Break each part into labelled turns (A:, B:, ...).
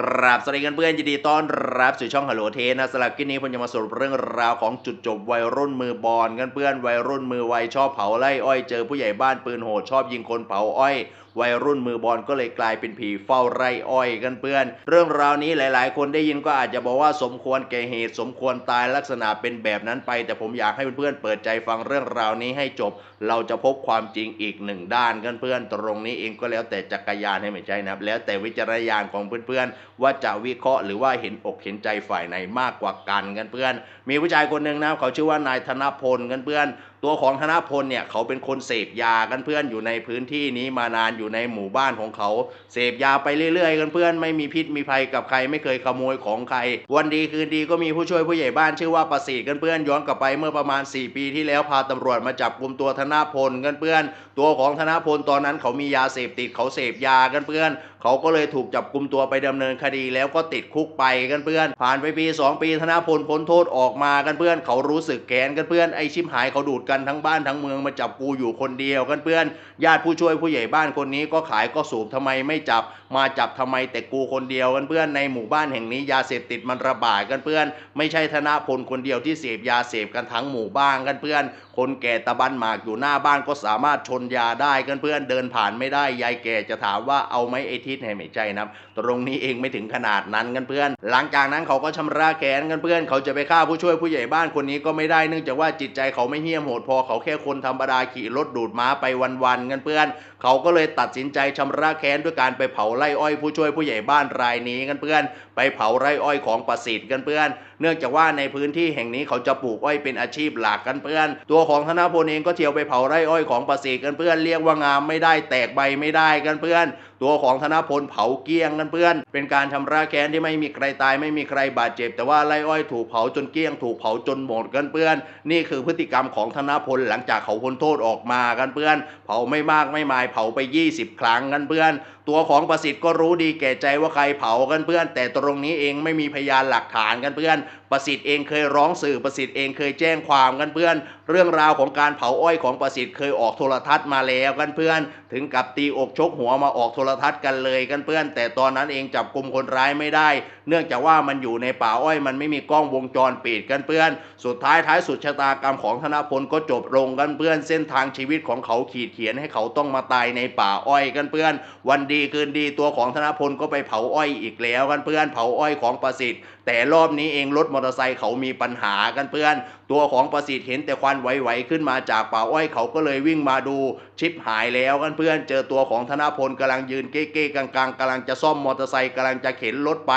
A: กราบสวัสดีกันเพื่อนยินดีต้อนรับสู่ช่องฮัลโหลเทนะสำหรับคลิปนี้ผมจะมาสรุปเรื่องราวของจุดจบวัยรุ่นมือบอลกันเพื่อนวัยรุ่นมือไวชอบเผาไล่อ้อยเจอผู้ใหญ่บ้านปืนโหดชอบยิงคนเผาอ้อย วัยรุ่นมือบอลก็เลยกลายเป็นผีเฝ้าไร่อ้อยกันเพื่อน เรื่องราวนี้หลาย ๆ คนได้ยินก็อาจจะบอกว่าสมควรแก่เหตุสมควรตายลักษณะเป็นแบบนั้นไป แต่ผมอยากให้เพื่อน ๆ เปิดใจฟังเรื่องราวนี้ให้จบ เราจะพบความจริงอีกหนึ่งด้านกันเพื่อนตรงนี้เองก็แล้วแต่จักรยานให้ไม่ใช่นะครับแล้วแต่วิจารณญาณของเพื่อน ๆ ว่าจะวิเคราะห์หรือว่าเห็นอกเห็นใจฝ่ายไหนมากกว่ากันกันเพื่อน มีผู้ชายคนหนึ่งนะเขาชื่อว่านายธนพลกันเพื่อน ตัวของธนพลเนี่ยเขาเป็นคนเสพยากันเพื่อนอยู่ในพื้นที่นี้มานานอยู่ในหมู่บ้านของเขา เสพยาไปเรื่อยๆ กันเพื่อนไม่มีพิษมีภัยกับใครไม่เคยขโมยของใคร วันดีคืนดีก็มีผู้ช่วยผู้ใหญ่บ้านชื่อว่าประสิทธิ์กันเพื่อนย้อนกลับไปเมื่อประมาณ 4 ปีที่แล้วพาตำรวจมาจับกลุ่มตัวธนพลกันเพื่อน ตัวของธนพลตอนนั้นเขามียาเสพติดเขาเสพยากันเพื่อนเขาก็เลยถูกจับกลุ่มตัวไปดำเนินคดีแล้วก็ติดคุกไปกันเพื่อน ผ่านไปปี 2 ปีธนพลพ้นโทษออกมากันเพื่อน เขารู้สึกแค้นกันเพื่อนไอชิมหายเขาดูดกันทั้งบ้านทั้งเมืองมาจับกูอยู่คนเดียวกันเพื่อนญาติผู้ช่วยผู้ใหญ่บ้านคนนี้ก็ขายก็สูบทำไมไม่จับ มาจับทำไมแต่กูคนเดียวกันเพื่อนในหมู่บ้านแห่งนี้ยาเสพติดมันระบาดกันเพื่อน ไม่ใช่ธนพลคนเดียวที่เสพยาเสพกันทั้งหมู่บ้านกันเพื่อน คนแก่ตะบันหมากอยู่หน้าบ้านก็สามารถชนยาได้กันเพื่อนเดินผ่านไม่ได้ยายแก่จะถามว่าเอาไหมไอทิศให้ไม่ใจนะตรงนี้เองไม่ถึงขนาดนั้นกันเพื่อน หลังจากนั้นเขาก็ชำระแค้นกันเพื่อน เขาจะไปฆ่าผู้ช่วยผู้ใหญ่บ้านคนนี้ก็ไม่ได้เนื่องจากว่าจิตใจเขาไม่เหี้ยมโหดพอเขาแค่คนธรรมดาขี่รถดูดม้าไปวันๆกันเพื่อน เขาก็เลยตัดสินใจชำระแค้นด้วยการไปเผาไร่อ้อยผู้ช่วยผู้ใหญ่บ้านรายนี้กันเพื่อน ไปเผาไร่อ้อยของประสิทธิ์กันเพื่อน เนื่องจากว่าในพื้นที่แห่งนี้เขาจะปลูกอ้อยเป็นอาชีพหลักกันเพื่อน ตัวของธนพลเองก็เที่ยวไปเผาไร่อ้อยของประสิทธิ์กันเพื่อนเรียกว่างามไม่ได้แตกใบไม่ได้กันเพื่อนตัวของธนพลเผาเกี้ยงกันเพื่อน เป็นการชำระแค้นที่ไม่มีใครตายไม่มีใครบาดเจ็บ แต่ว่าไร่อ้อยถูกเผาจนเกี้ยงถูกเผาจนหมดกันเพื่อน นี่คือพฤติกรรมของธนพลหลังจากเขาพ้นโทษออกมากันเพื่อน เผาไม่มากไม่มายเผาไป 20 ครั้งกันเพื่อน ตัวของประสิทธิ์ก็รู้ดีแก่ใจว่าใครเผากันเพื่อน แต่ตรงนี้เองไม่มีพยานหลักฐานกันเพื่อน ประสิทธิ์เองเคยร้องสื่อประสิทธิ์เองเคยแจ้งความกันเพื่อน เรื่องราวของการเผาอ้อยของประสิทธิ์เคยออกโทรทัศน์มาแล้วกันเพื่อน ถึงกับตีอกชกหัวมาออกโทรทัศน์กันเลยกันเพื่อน แต่ตอนนั้นเองจับกลุ่มคนร้ายไม่ได้ เนื่องจากว่ามันอยู่ในป่าอ้อยมันไม่มีกล้องวงจรปิดกันเพื่อน สุดท้ายท้ายสุดชะตากรรมของธนพลก็จบลงกันเพื่อนเส้นทางชีวิตของเขาขีดเขียนให้เขาต้องมาตายในป่าอ้อยกันเพื่อน วันดีคืนดีตัวของธนพลก็ไปเผาอ้อยอีกแล้วกันเพื่อนเผาอ้อยของประสิทธิ์ แต่รอบนี้เองรถมอเตอร์ไซค์เขามีปัญหากันเพื่อนตัวของประสิทธิ์เห็นแต่ควันไหวๆขึ้นมาจากป่าอ้อยเขาก็เลยวิ่งมาดูชิปหายแล้วกันเพื่อนเจอตัวของธนพลกำลังยืนเก๊ๆกลางๆกำลังจะซ่อมมอเตอร์ไซค์กำลังจะเข็นรถไป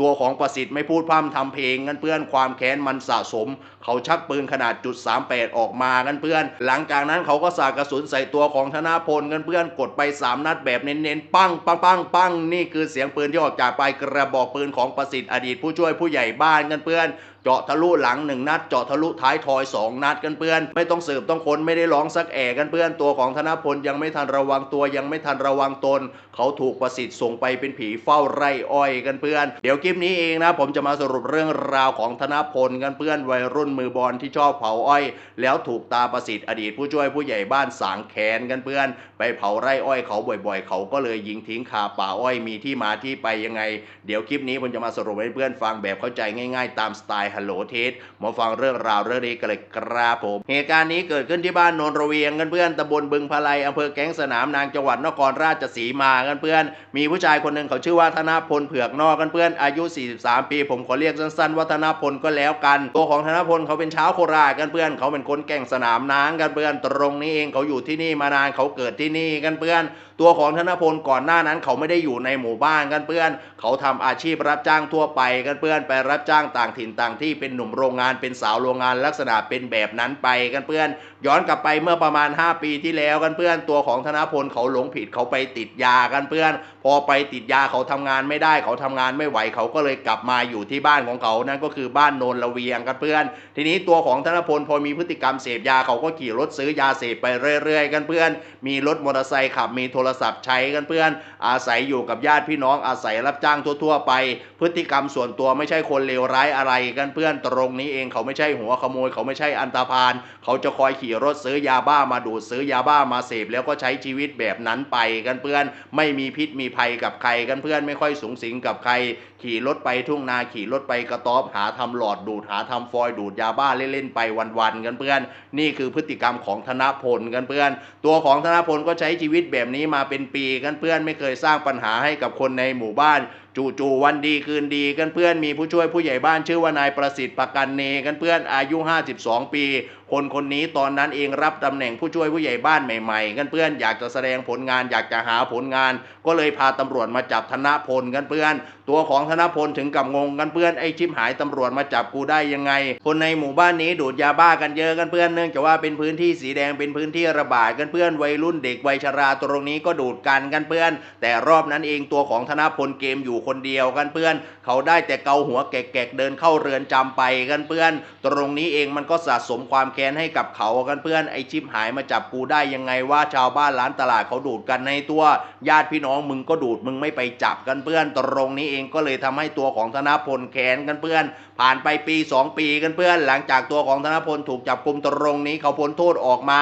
A: ตัวของประสิทธิ์ไม่พูดพร่ำทำเพลงกันเพื่อนความแค้นมันสะสมเขาชักปืนขนาดจุด38 ออกมากันเพื่อน หลังจากนั้นเขาก็สาดกระสุนใส่ตัวของธนาพลกันเพื่อนกดไป 3 นัดแบบเน้นๆ ปังปังปังปังนี่คือเสียงปืนที่ออกจากปลายกระบอกปืนของประสิทธิ์อดีตผู้ช่วยผู้ใหญ่บ้านกันเพื่อนเจาะทะลุหลังหนึ่งนัดเจาะทะลุท้ายทอยสองนัดกันเพื่อน ไม่ต้องสืบต้องค้นไม่ได้ร้องสักแอกันเพื่อนตัวของธนพลยังไม่ทันระวังตัวยังไม่ทันระวังตน เขาถูกประสิทธิ์ส่งไปเป็นผีเฝ้าไร่อ้อยกันเพื่อน เดี๋ยวคลิปนี้เองนะ ผมจะมาสรุปเรื่องราวของธนพลกันเพื่อนวัยรุ่นมือบอลที่ชอบเผาอ้อย แล้วถูกตาประสิทธิ์อดีตผู้ช่วยผู้ใหญ่บ้านสางแขนกันเพื่อน ไปเผาไร่อ้อยเขาบ่อยๆ เขาก็เลยยิงทิ้งคาป่าอ้อยมีที่มาที่ไปยังไง เดี๋ยวคลิปนี้ผมจะมาสรุปให้เพื่อนฟังแบบเข้าใจง่ายๆ ตามสไตล์ฮัลโหลเทสมาฟังเรื่องราวเรื่องนี้กันเลยครับผมเหตุการณ์นี้เกิดขึ้นที่บ้านโนนระเวียงกันเพื่อนตำบลบึงพลายอำเภอแก้งสนามนางจังหวัดนครราชสีมากันเพื่อน มีผู้ชายคนหนึ่งเขาชื่อว่าธนพลเผือกนอกกันเพื่อนอายุ 43 ปี ผมขอเรียกสั้นๆว่าธนพลก็แล้วกัน ตัวของธนพลเขาเป็นชาวโคราชกันเพื่อน เขาเป็นคนแก่งสนามนางกันเพื่อน ตรงนี้เองเขาอยู่ที่นี่มานานเขาเกิดที่นี่กันเพื่อน ตัวของธนพลก่อนหน้านั้นเขาไม่ได้อยู่ในหมู่บ้านกันเพื่อน เขาทำอาชีพรับจ้างทั่วไปกันเพื่อนไปรับจ้างต่างถิ่นต่างที่เป็นหนุ่มโรงงานเป็นสาวโรงงานลักษณะเป็นแบบนั้นไปกันเพื่อน ย้อนกลับไปเมื่อประมาณ 5 ปีที่แล้วกันเพื่อน ตัวของธนพลเขาหลงผิดเขาไปติดยากันเพื่อน พอไปติดยาเขาทำงานไม่ได้ เขาทำงานไม่ไหวเขาก็เลยกลับมาอยู่ที่บ้านของเขานั่นก็คือบ้านโนนละเวียงกันเพื่อน ทีนี้ตัวของธนพลพอมีพฤติกรรมเสพยาเขาก็ขี่รถซื้อยาเสพไปเรื่อย ๆ กันเพื่อน มีรถมอเตอร์ไซค์ขับมีโทรรศัพท์ใช้กันเพื่อน อาศัยอยู่กับญาติพี่น้องอาศัยรับจ้างทั่ว ๆ ไป พฤติกรรมส่วนตัวไม่ใช่คนเลวร้ายอะไรกันเพื่อนตรงนี้เองเขาไม่ใช่หัวขโมย เขาไม่ใช่อันตรพาน เขาจะคอยขี่รถซื้อยาบ้ามาดูดซื้อยาบ้ามาเสพแล้วก็ใช้ชีวิตแบบนั้นไปกันเพื่อน ไม่มีพิษมีภัยกับใครกันเพื่อนไม่ค่อยสูงสิงกับใคร ขี่รถไปทุ่งนาขี่รถไปกระต๊อบหาทำหลอดดูดหาทำฟอยล์ดูดยาบ้าเล่นๆไปวันๆกันเพื่อน นี่คือพฤติกรรมของธนพลกันเพื่อน ตัวของธนพลก็ใช้ชีวิตแบบนี้มาาเป็นปีกันเพื่อนไม่เคยสร้างปัญหาให้กับคนในหมู่บ้านจู่ๆวันดีคืนดีกันเพื่อนมีผู้ช่วยผู้ใหญ่บ้านชื่อว่านายประสิทธิ์ประกันเนกันเพื่อนอายุ 52 ปี คนคนนี้ตอนนั้นเองรับตำแหน่งผู้ช่วยผู้ใหญ่บ้านใหม่ๆ กันเพื่อนอยากจะแสดงผลงานอยากจะหาผลงาน ก็เลยพาตำรวจมาจับธนพลกันเพื่อน ตัวของธนพลถึงกับงงกันเพื่อนไอ้ชิบหายตำรวจมาจับกูได้ยังไง คนในหมู่บ้านนี้ดูดยาบ้ากันเยอะกันเพื่อนเนื่องจากว่าเป็นพื้นที่สีแดงเป็นพื้นที่ระบาดกันเพื่อนวัยรุ่นเด็กวัยชราตรงนี้ก็ดูดกันกันเพื่อน แต่รอบนั้นเองตัวของธนพลเกมอยู่คนเดียวกันเพื่อน เขาได้แต่เกาหัวแกกๆเดินเข้าเรือนจำไปกันเพื่อน ตรงนี้เองมันก็สะสมความแค้นให้กับเขากันเพื่อนไอชิบหายมาจับกูได้ยังไงว่าชาวบ้านร้านตลาดเขาดูดกันในตัว ญาติพี่น้องมึงก็ดูดมึงไม่ไปจับกันเพื่อน ตรงนี้เองก็เลยทำให้ตัวของธนพลแค้นกันเพื่อน ผ่านไปปี 2 ปีกันเพื่อน หลังจากตัวของธนพลถูกจับกุมตรงนี้เขาพ้นโทษออกมา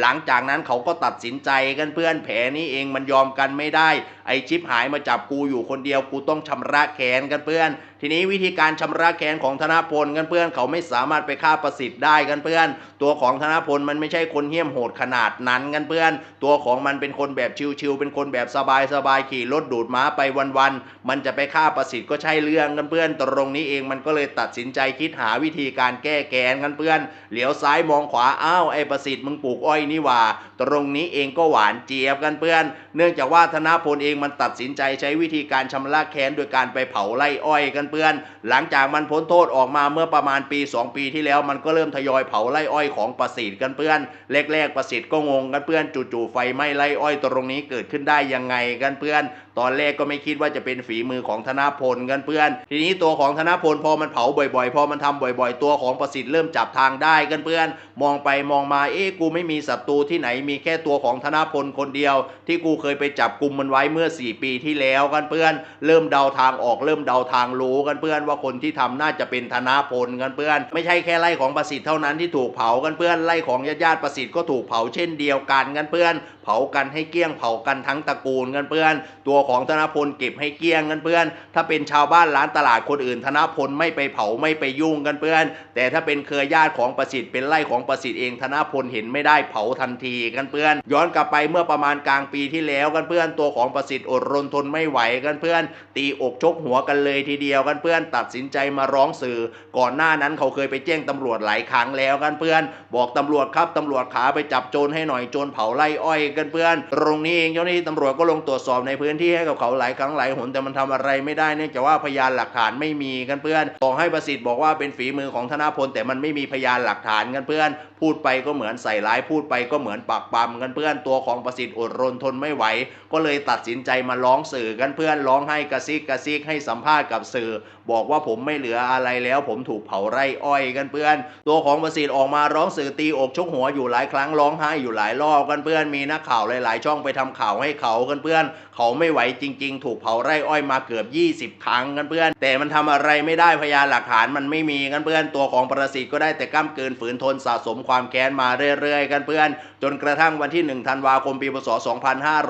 A: หลังจากนั้นเขาก็ตัดสินใจกันเพื่อนแผลนี้เองมันยอมกันไม่ได้ ไอชิปหายมาจับกูอยู่คนเดียวกูต้องชำระแค้นกันเพื่อนทีนี้วิธีการชำระแค้นของธนพลกันเพื่อนเขาไม่สามารถไปฆ่าประสิทธิ์ได้กันเพื่อน ตัวของธนพลมันไม่ใช่คนเหี้ยมโหดขนาดนั้นกันเพื่อน ตัวของมันเป็นคนแบบชิวๆเป็นคนแบบสบายๆขี่รถดูดม้าไปวันๆมันจะไปฆ่าประสิทธิ์ก็ใช่เรื่องกันเพื่อน ตรงนี้เองมันก็เลยตัดสินใจคิดหาวิธีการแก้แค้นกันเพื่อนเหลียวซ้ายมองขวาอ้าวไอ้ประสิทธิ์มึงปลูกอ้อยนี่ว่า ตรงนี้เองก็หวานเจี๊ยบกันเพื่อน เนื่องจากว่าธนพลเองมันตัดสินใจใช้วิธีการชำระแค้นโดยการไปเผาไร่อ้อยกันเพื่อน หลังจากมันพ้นโทษออกมาเมื่อประมาณปี 2 ปีที่แล้วมันก็เริ่มทยอยเผาไร่อ้อยของประสิทธิ์กันเพื่อนแรกๆประสิทธิ์ก็งงกันเพื่อนจู่ๆไฟไหม้ไร่อ้อยตรงนี้เกิดขึ้นได้ยังไงกันเพื่อน ตอนแรกก็ไม่คิดว่าจะเป็นฝีมือของธนพลกันเพื่อน ทีนี้ตัวของธนพลพอมันเผาบ่อยๆ พอมันทำบ่อย ๆ ตัวของประสิทธิ์เริ่มจับทางได้กันเพื่อน มองไปมองมาเอ๊ะกูไม่มีศัตรูที่ไหนมีแค่ตัวของธนพลคนเดียว ที่กูเคยไปจับกลุ่มมันไว้เมื่อ 4 ปีที่แล้วกันเพื่อน เริ่มเดาทางออกเริ่มเดาทางรู้กันเพื่อนว่าคนที่ทำน่าจะเป็นธนาพลกันเพื่อน ไม่ใช่แค่ไร่ของประสิทธิ์เท่านั้นที่ถูกเผากันเพื่อนไร่ของญาติญาติประสิทธิ์ก็ถูกเผาเช่นเดียวกันกันเพื่อน เผากันให้เกลี้ยงเผากันทั้งตระกูลกันเพื่อน ตัวของธนาพลเก็บให้เกลี้ยงกันเพื่อน ถ้าเป็นชาวบ้านร้านตลาดคนอื่น ธนาพลไม่ไปเผาไม่ไปยุ่งกันเพื่อน แต่ถ้าเป็นเครือญาติของประสิทธิ์เป็นไร่ของประสิทธิ์เองธนาพลเห็นไม่ได้เผาทันทีกันเพื่อน ย้อนกลับไปเมื่อประมาณกลางปีที่แล้วกันเพื่อนตัวของประสิทธิ์อดรนทนไม่ไหวกันเพื่อน ตีอกชกหัวกันเลยทีเดียวกันเพื่อน ตัดสินใจมาร้องสื่อ ก่อนหน้านั้นเขาเคยไปแจ้งตำรวจหลายครั้งแล้วกันเพื่อน บอกตำรวจครับตำรวจขาไปจับโจรให้หน่อยโจรเผาไร่อ้อยกันเพื่อน ตรงนี้เองเจ้าหน้าที่ตำรวจก็ลงตรวจสอบในพื้นที่ให้กับเขาหลายครั้งหลายหนแต่มันทำอะไรไม่ได้เนื่องจากว่าพยานหลักฐานไม่มีกันเพื่อนต่อให้ประสิทธิ์บอกว่าเป็นฝีมือของธนาพลแต่มันไม่มีพยานหลักฐานกันเพื่อน พูดไปก็เหมือนใส่ร้ายพูดไปก็เหมือนปากปั๊มกันเพื่อนตัวของประสิทธิ์อดรนทนไม่ไหว ก็เลยตัดสินใจมาร้องสื่อกันเพื่อนร้องให้กระซิกกระซิกให้สัมภาษณ์กับสื่อบอกว่าผมไม่เหลืออะไรแล้ว ผมถูกเผาไร่อ้อยกันเพื่อน ตัวของประสิทธิ์ออกมาร้องสื่อตีอกชกหัวอยู่หลายครั้งร้องไห้อยู่หลายรอบกันเพื่อนมีนักข่าวหลาย ๆ ช่องไปทำข่าวให้เขากันเพื่อน เขาไม่ไหวจริง ๆ ถูกเผาไร่อ้อยมาเกือบ 20 ครั้งกันเพื่อน แต่มันทำอะไรไม่ได้พยานหลักฐานมันไม่มีกันเพื่อน ตัวของประสิทธิ์ก็ได้แต่ก้ามเกินฝืนทนสะสมความแค้นมาเรื่อย ๆ กันเพื่อน จนกระทั่งวันที่ 1 ธันวาคมปีพศ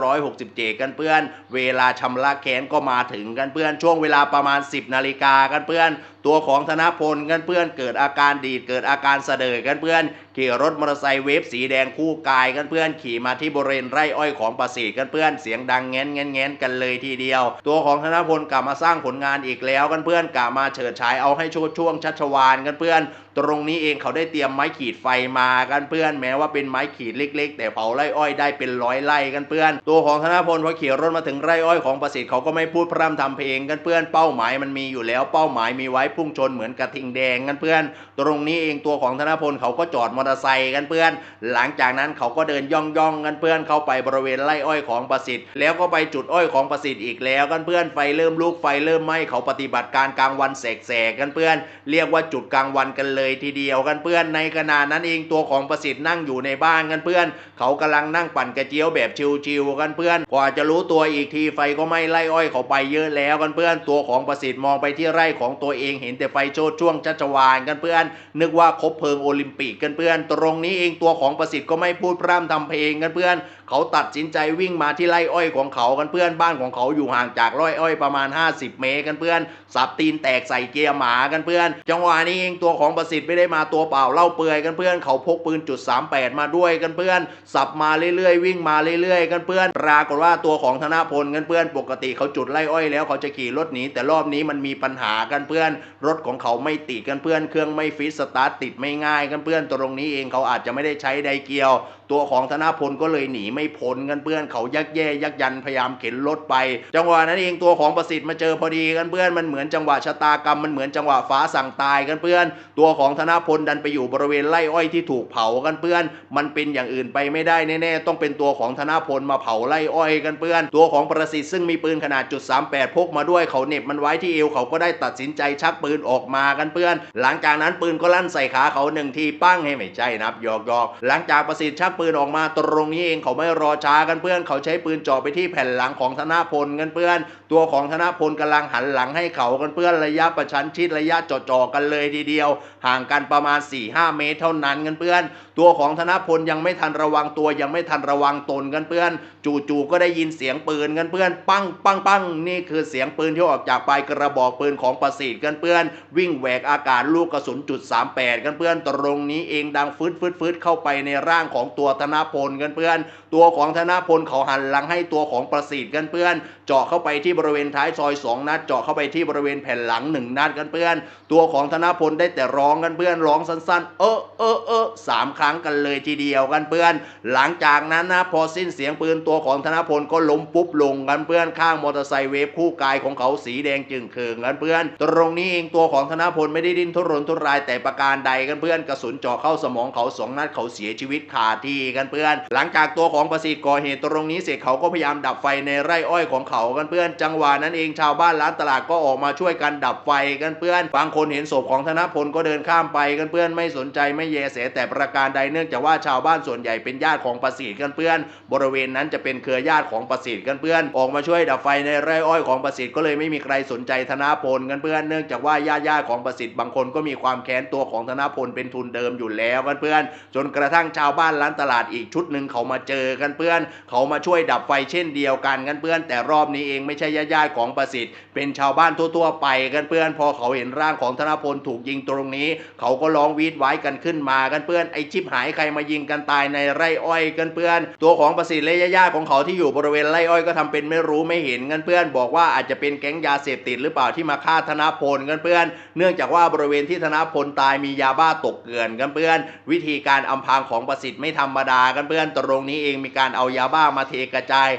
A: 2567 กันเพื่อน เวลาชำระแค้นก็มาถึงกันเพื่อนช่วงเวลาประมาณ 10นาาฬิกากันเพื่อน ตัวของธนพลกันเพื่อนเกิดอาการดีดเกิดอาการเสดอกันเพื่อน ขี่รถมอเตอร์ไซค์เวฟสีแดงคู่กายกันเพื่อนขี่มาที่บริเวณไร่อ้อยของประสิทธิ์กันเพื่อนเสียงดังแง้นแง้นแง้นกันเลยทีเดียว ตัวของธนพลกลับมาสร้างผลงานอีกแล้วกันเพื่อนกลับมาเฉิดฉายเอาให้ชดช่วงชัชวานกันเพื่อน ตรงนี้เองเขาได้เตรียมไม้ขีดไฟมากันเพื่อน แม้ว่าเป็นไม้ขีดเล็ก ๆ แต่เผาไร่อ้อยได้เป็นร้อยไร่กันเพื่อน ตัวของธนพลพอขี่รถมาถึงไร่อ้อยของประสิทธิ์เขาก็ไม่พูดพร่ำทำเพลงกันเพื่อนเป้าหมายมันมีอยู่แล้วเป้าหมายมีไว้พุ่งชนเหมือนกระทิงแดงกันเพื่อน ตรงนี้เองตัวของธนพลเขาก็จอดมอเตอร์ไซค์กันเพื่อน หลังจากนั้นเขาก็เดินย่องย่องๆกันเพื่อนเข้าไปบริเวณไร่อ้อยของประสิทธิ์ แล้วก็ไปจุดอ้อยของประสิทธิ์อีกแล้วกันเพื่อนไฟเริ่มลุกไฟเริ่มไหม้เขาปฏิบัติการกลางวันแสกๆกันเพื่อน เรียกว่าจุดกลางวันกันเลยทีเดียวกันเพื่อนในขณะนั้นเองตัวของประสิทธิ์นั่งอยู่ในบ้านกันเพื่อน เขากำลังนั่งปั่นกระเจียวแบบชิวๆกันเพื่อนกว่าจะรู้ตัวอีกทีไฟก็ไหม้ไร่อ้อยเขาไปเยอะแล้วกันเพื่อนตัวของประสิทธิ์มองไปที่ไร่ของตัวเองเห็นแต่ไฟโชดช่วงชัชวานกันเพื่อน นึกว่าคบเพลิงโอลิมปิกกันเพื่อน ตรงนี้เองตัวของประสิทธิ์ก็ไม่พูดพร่ำทำเพลงกันเพื่อนเขาตัดสินใจวิ่งมาที่ไร่อ้อยของเขากันเพื่อนบ้านของเขาอยู่ห่างจากไร่อ้อยประมาณ 50 เมตรกันเพื่อน สับตีนแตกใส่เกียร์หมากันเพื่อน จังหวะนี้เองตัวของประสิทธิ์ไม่ได้มาตัวเปล่าเล่าเปลือยกันเพื่อน เขาพกปืนจุด38 มาด้วยกันเพื่อน สับมาเรื่อยๆ วิ่งมาเรื่อยๆ กันเพื่อน ปรากฏว่าตัวของธนพลกันเพื่อน ปกติเขาจุดไล่อ้อยแล้วเขาจะขี่รถหนีแต่รอบนี้มันมีปัญหากันเพื่อน รถของเขาไม่ติดกันเพื่อน เครื่องไม่ฟิตสตาร์ทติดไม่ง่ายกันเพื่อน ตรงนี้เองเขาอาจจะไม่ได้ใช้ไดเกียว ตัวของธนพลก็เลยหนีไม่พ้นกันเพื่อนเขายักแย่ยักยันพยายามเข็นรถไป จังหวะนั้นเองตัวของประสิทธิ์มาเจอพอดีกันเพื่อนมันเหมือนจังหวะชะตากรรมมันเหมือนจังหวะฟ้าสั่งตายกันเพื่อน ตัวของธนพลดันไปอยู่บริเวณไร่อ้อยที่ถูกเผากันเพื่อน มันเป็นอย่างอื่นไปไม่ได้แน่ๆต้องเป็นตัวของธนพลมาเผาไร่อ้อยกันเพื่อน ตัวของประสิทธิ์ซึ่งมีปืนขนาดจุด38พกมาด้วยเขาเน็บมันไว้ที่เอวเขาก็ได้ตัดสินใจชักปืนออกมากันเพื่อน หลังจากนั้นปืนก็ลั่นใส่ขาเขาหนึ่งทีปั้งให้ไม่ใช่นับหยอกหยอกหลังจากประสิทธิ์ชักปืนออกมาตรงนี้เองเขาไม่รอช้ากันเพื่อน เขาใช้ปืนจ่อไปที่แผ่นหลังของธนพลกันเพื่อน ตัวของธนพลกำลังหันหลังให้เขากันเพื่อนระยะประชันชิดระยะจ่อๆกันเลยทีเดียว ห่างกันประมาณ 4-5 เมตรเท่านั้นกันเพื่อน ตัวของธนพลยังไม่ทันระวังตัวยังไม่ทันระวังตนกันเพื่อน จู่ๆก็ได้ยินเสียงปืนกันเพื่อน ปังปังปังนี่คือเสียงปืนที่ออกจากปลายกระบอกปืนของประสิทธิ์กันเพื่อน วิ่งแหวกอากาศลูกกระสุนจุด38กันเพื่อนตรงนี้เองดังฟืดฟืดฟืดเข้าไปในร่างของตัวธนพลกันเพื่อนตัวของธนพลเขาหันหลังให้ตัวของประสิทธิ์กันเพื่อน เจาะเข้าไปที่บริเวณท้ายซอยสองนัด เจาะเข้าไปที่บริเวณแผ่นหลังหนึ่งนัดกันเพื่อน ตัวของธนพลได้แต่ร้องกันเพื่อนร้องสั้นๆ เออเออเออสามครั้งกันเลยทีเดียวกันเพื่อน หลังจากนั้นนะพอสิ้นเสียงปืนตัวของธนพลก็ล้มปุ๊บลงกันเพื่อนข้างมอเตอร์ไซค์เวฟคู่กายของเขาสีแดงจึงเคืองกันเพื่อน ตรงนี้เองตัวของธนพลไม่ได้ดิ้นทุรนทุรายแต่ประการใดกันเพื่อนกระสุนเจาะเข้าสมองเขาสองนัดเขาเสียชีวิตคาที่กันเพื่อน หลังจากตัวขององประสิทธิ์ก่อเหตุตรงนี้เสร็จเขาก็พยายามดับไฟในไร่อ้อยของเขากันเพื่อน จังหวะนั้นเองชาวบ้านร้านตลาดก็ออกมาช่วยกันดับไฟกันเพื่อน บางคนเห็นศพของธนพลก็เดินข้ามไปกันเพื่อนไม่สนใจไม่แยแสแต่ประการใดเนื่องจากว่าชาวบ้านส่วนใหญ่เป็นญาติของประสิทธิ์กันเพื่อน บริเวณนั้นจะเป็นเครือญาติของประสิทธิ์กันเพื่อน ออกมาช่วยดับไฟในไร่อ้อยของประสิทธิ์ก็เลยไม่มีใครสนใจธนพลกันเพื่อน เนื่องจากว่าญาติญาติของประสิทธิ์บางคนก็มีความแค้นตัวของธนพลเป็นทุนเดิมอยู่แล้วกันเพื่อน จนกระทั่งชาวบ้านร้านตลาดอีกชุดหนึ่งเขามาเจอกันเพื่อน เขามาช่วยดับไฟเช่นเดียวกันกันเพื่อน แต่รอบนี้เองไม่ใช่ญาติญาติของประสิทธิ์ เป็นชาวบ้านทั่วๆ ไปกันเพื่อน พอเขาเห็นร่างของธนพลถูกยิงตรงนี้ เขาก็ร้องวีดไว้กันขึ้นมากันเพื่อนไอชิบหายใครมายิงกันตายในไร่อ้อยกันเพื่อน ตัวของประสิทธิ์และญาติของเขาที่อยู่บริเวณไร่อ้อยก็ทำเป็นไม่รู้ไม่เห็นกันเพื่อน บอกว่าอาจจะเป็นแก๊งยาเสพติดหรือเปล่าที่มาฆ่าธนพลกันเพื่อน เนื่องจากว่าบริเวณที่ธนพลตายมียาบ้าตกเกลื่อนกันเพื่อน วิธีการอำพรางของประสิทธิ์ไม่ธรรมดากันเพื่อนตรงนี้เองมีการเอายาบ้ามาเทกระจาย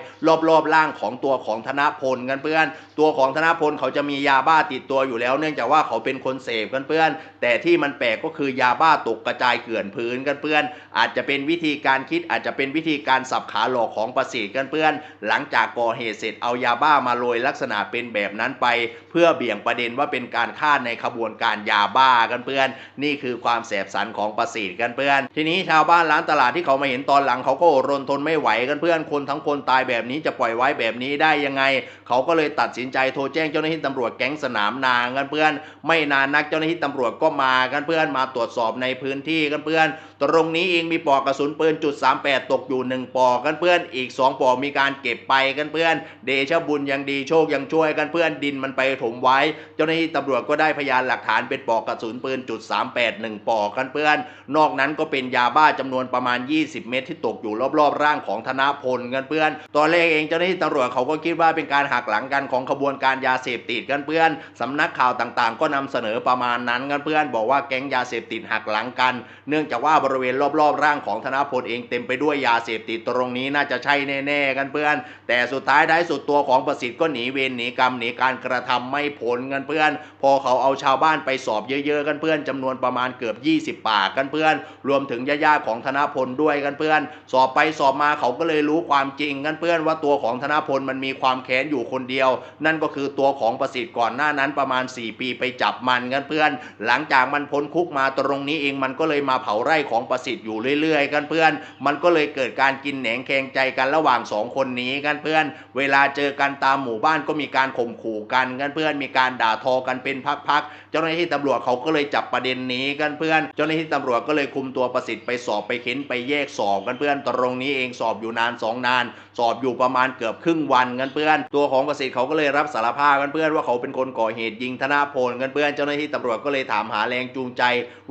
A: รอบๆร่างของตัวของธนพลกันเพื่อน ตัวของธนพลเขาจะมียาบ้าติดตัวอยู่แล้ว เนื่องจากว่าเขาเป็นคนเสพกันเพื่อน แต่ที่มันแปลกก็คือยาบ้าตกกระจายเกลื่อนพื้นกันเพื่อน อาจจะเป็นวิธีการคิดอาจจะเป็นวิธีการสับขาหลอกของประสิทธิ์กันเพื่อน หลังจากก่อเหตุเสร็จเอายาบ้ามาโรยลักษณะเป็นแบบนั้นไป เพื่อเบี่ยงประเด็นว่าเป็นการฆ่าในขบวนการยาบ้ากันเพื่อน นี่คือความแสบสันของประสิทธิ์กันเพื่อน ทีนี้ชาวบ้านร้านตลาดที่เขามาเห็นตอนหลังเขาก็รนทนไม่ไหวกันเพื่อนคนทั้งคนตายแบบนี้จะปล่อยไว้แบบนี้ได้ยังไง เขาก็เลยตัดสินใจโทรแจ้งเจ้าหน้าที่ตำรวจแก๊งสนามนางกันเพื่อน ไม่นานนักเจ้าหน้าที่ตำรวจก็มากันเพื่อนมาตรวจสอบในพื้นที่กันเพื่อนตรงนี้เองมีปอกกระสุนปืนจุด38 ตกอยู่ 1 ปอกกันเพื่อนอีก 2 ปอกมีการเก็บไปกันเพื่อน เดชบุญยังดีโชคยังช่วยกันเพื่อนดินมันไปถมไว้ เจ้าหน้าที่ตำรวจก็ได้พยานหลักฐานเป็นปอกกระสุนปืนจุด38 1 ปอกกันเพื่อน นอกนั้นก็เป็นยาบ้าจำนวนประมาณ 20 เม็ดที่ตกอยู่รอบๆ ร่างของธนพลกันเพื่อน ตอนแรกเองเจ้าหน้าที่ตำรวจเขาก็คิดว่าเป็นการหักหลังกันของขบวนการยาเสพติดกันเพื่อนสำนักข่าวต่างๆ ก็นำเสนอประมาณนั้นกันเพื่อน บอกว่าแก๊งยาเสพติดหักหลังกัน เนื่องจากว่าบริเวณรอบๆ ร่างของธนพลเองเต็มไปด้วยยาเสพติดตรงนี้น่าจะใช่แน่ๆกันเพื่อน แต่สุดท้ายท้ายสุดตัวของประสิทธิ์ก็หนีเวรหนีกรรมหนีการกระทำไม่พ้นกันเพื่อน พอเขาเอาชาวบ้านไปสอบเยอะๆกันเพื่อนจำนวนประมาณเกือบ 20 ปากกันเพื่อน รวมถึงญาติๆของธนพลด้วยกันเพื่อน สอบไปสอบมาเขาก็เลยรู้ความจริงกันเพื่อนว่าตัวของธนพลมันมีความแค้นอยู่คนเดียว นั่นก็คือตัวของประสิทธิ์ก่อนหน้านั้นประมาณ 4 ปีไปจับมันกันเพื่อน หลังจากมันพ้นคุกมาตรงนี้เองมันก็เลยมาเผาไร่ของสองประสิทธิ์อยู่เรื่อยๆ กันเพื่อน มันก็เลยเกิดการกินแหนงแคงใจกันระหว่างสองคนนี้กันเพื่อน เวลาเจอกันตามหมู่บ้านก็มีการข่มขู่กันกันเพื่อน มีการด่าทอกันเป็นพักๆ เจ้าหน้าที่ตำรวจเขาก็เลยจับประเด็นนี้กันเพื่อน เจ้าหน้าที่ตำรวจก็เลยคุมตัวประสิทธิ์ไปสอบไปเค้นไปแยกสอบกันเพื่อน ตรงนี้เองสอบอยู่นานสองนาน สอบอยู่ประมาณเกือบครึ่งวันกันเพื่อน ตัวของประสิทธิ์เขาก็เลยรับสารภาพกันเพื่อนว่าเขาเป็นคนก่อเหตุยิงธนาพลกันเพื่อน เจ้าหน้าที่ตำรวจก็เลยถามหาแรงจูงใจ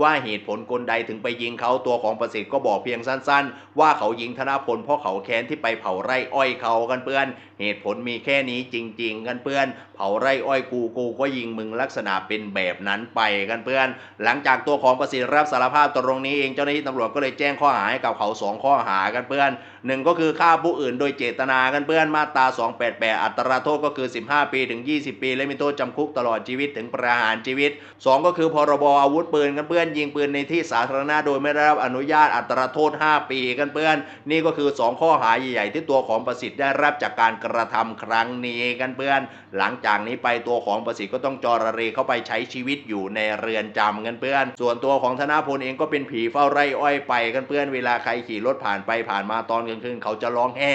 A: ว่าเหตุผลกลใดถึงไปยิงเขาตัวของประสิทธิ์ก็บอกเพียงสั้น ๆ ว่าเขายิงธนาพลเพราะเขาแค้นที่ไปเผาไร่อ้อยเขากันเพื่อนเหตุผลมีแค่นี้จริงๆกันเพื่อน เผาไร่อ้อยกูกูก็ยิงมึงลักษณะเป็นแบบนั้นไปกันเพื่อน หลังจากตัวของประสิทธิ์รับสารภาพตรงนี้เองเจ้าหน้าที่ตำรวจก็เลยแจ้งข้อหาให้กับเขาสองข้อหากันเพื่อนหนึ่งก็คือฆ่าผู้อื่นโดยเจตนากันเพื่อนมาตรา 288 อัตราโทษก็คือ 15 ปีถึง 20 ปี และมีโทษจำคุกตลอดชีวิตถึงประหารชีวิต 2 ก็คือพรบอาวุธปืนกันเพื่อนยิงปืนในที่สาธารณะโดยไม่ได้รับอนุญาตอัตราโทษ 5 ปีกันเพื่อน นี่ก็คือ 2 ข้อหาใหญ่ๆที่ตัวของประสิทธิ์ได้รับจากการกระทำครั้งนี้กันเพื่อน หลังจากนี้ไปตัวของประสิทธิ์ก็ต้องจอระเรเข้าไปใช้ชีวิตอยู่ในเรือนจำกันเพื่อน ส่วนตัวของธนาพลเองก็เป็นผีเฝ้าไร่อ้อยไปกันเพื่อนเวลาใครขี่รถผ่านไปผ่านมาตอนกลางคืนเขาจะร้องแห่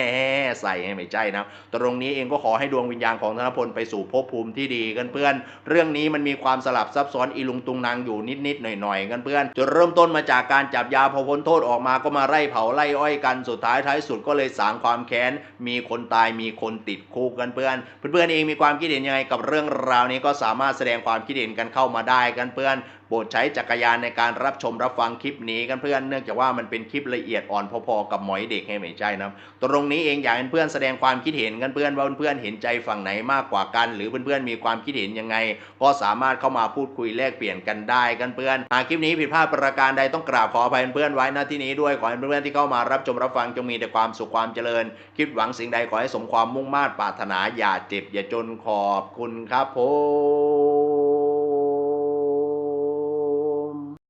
A: ใส่ให้ไม่ใช่นะ ตรงนี้เองก็ขอให้ดวงวิญญาณของธนพลไปสู่ภพภูมิที่ดีกันเพื่อน เรื่องนี้มันมีความสลับซับซ้อนอีลุงตุงนางอยู่นิดๆหน่อยๆกันเพื่อนจุดเริ่มต้นมาจากการจับยาพอพ้นโทษออกมาก็มาไล่เผาไล่อ้อยกันสุดท้ายท้ายสุดก็เลยสางความแค้นมีคนตายมีคนติดคุกกันเพื่อนเพื่อนเองมีความคิดเห็นยังไงกับเรื่องราวนี้ก็สามารถแสดงความคิดเห็นกันเข้ามาได้กันเพื่อน โปรดใช้จักรยานในการรับชมรับฟังคลิปนี้กันเพื่อนเนื่องจากว่ามันเป็นคลิปละเอียดอ่อนพอๆกับหมอยเด็กให้ไม่ใช่นะตรงนี้เองอยากให้เพื่อนแสดงความคิดเห็นกันเพื่อนว่าเพื่อนเห็นใจฝั่งไหนมากกว่ากัน หรือเพื่อนๆมีความคิดเห็นยังไง ก็สามารถเข้ามาพูดคุยแลกเปลี่ยนกันได้กันเพื่อนหากคลิปนี้ผิดพลาดประการใดต้องกราบขออภัยเพื่อนไว้ณที่นี้ด้วยขอให้เพื่อนๆที่เข้ามารับชมรับฟังจงมีแต่ความสุขความเจริญ คิดหวังสิ่งใดขอให้สมความมุ่งมา่ปรารถนาอย่าเจ็บอย่าจนขอบคุณครับผม